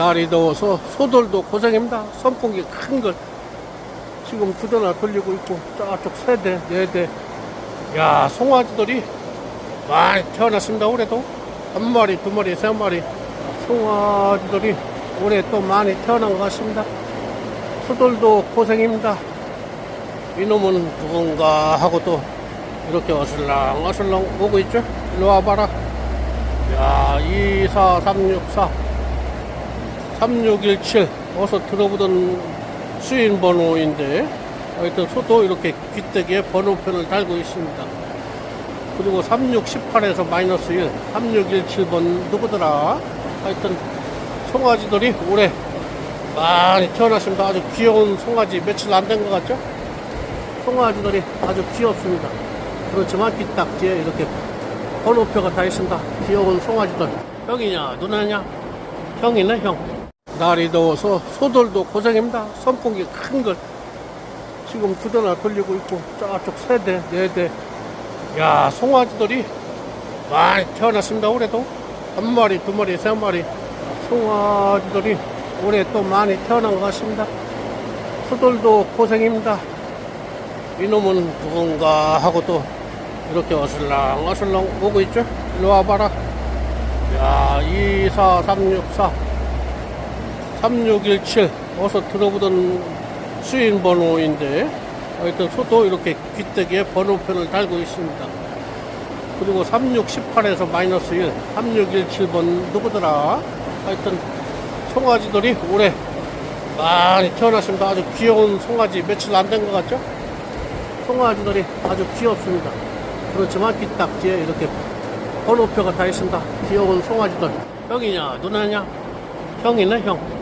날이 더워서 소들도 고생입니다. 선풍기 큰 걸. 지금 두 대나 돌리고 있고, 저쪽 세 대, 네 대. 야, 송아지들이 많이 태어났습니다, 올해도. 한 마리, 두 마리, 세 마리. 송아지들이 올해 또 많이 태어난 것 같습니다. 소들도 고생입니다. 이놈은 누군가 하고 또 이렇게 어슬렁 어슬렁 오고 있죠? 일로 와봐라. 야, 24364. 3617 어서 들어보던 수인 번호인데 하여튼 소도 이렇게 귀때기에 번호표를 달고 있습니다. 그리고 3618에서 마이너스 1, 3617번 누구더라? 하여튼 송아지들이 올해 많이 태어났습니다. 아주 귀여운 송아지 며칠 안 된 것 같죠? 송아지들이 아주 귀엽습니다. 그렇지만 뒷딱지에 이렇게 번호표가 다 있습니다. 귀여운 송아지들. 형이냐, 누나냐? 형이네, 형. 날이 더워서 소들도 고생입니다. 선풍기 큰 걸. 지금 두 대나 돌리고 있고, 저쪽 세 대, 네 대. 야, 송아지들이 많이 태어났습니다. 올해도. 한 마리, 두 마리, 세 마리. 송아지들이 올해 또 많이 태어난 것 같습니다. 소들도 고생입니다. 이놈은 누군가 하고 또 이렇게 어슬렁 어슬렁 오고 있죠? 일로 와봐라. 야, 24364. 3617 어서 들어보던 수인 번호인데 하여튼 소도 이렇게 귀때기에 번호표를 달고 있습니다. 그리고 3618에서 마이너스 1, 3617번 누구더라? 하여튼 송아지들이 올해 많이 태어났습니다. 아주 귀여운 송아지 며칠 안 된 것 같죠? 송아지들이 아주 귀엽습니다. 그렇지만 뒷딱지에 이렇게 번호표가 다 있습니다. 귀여운 송아지들. 형이냐, 누나냐? 형이네, 형.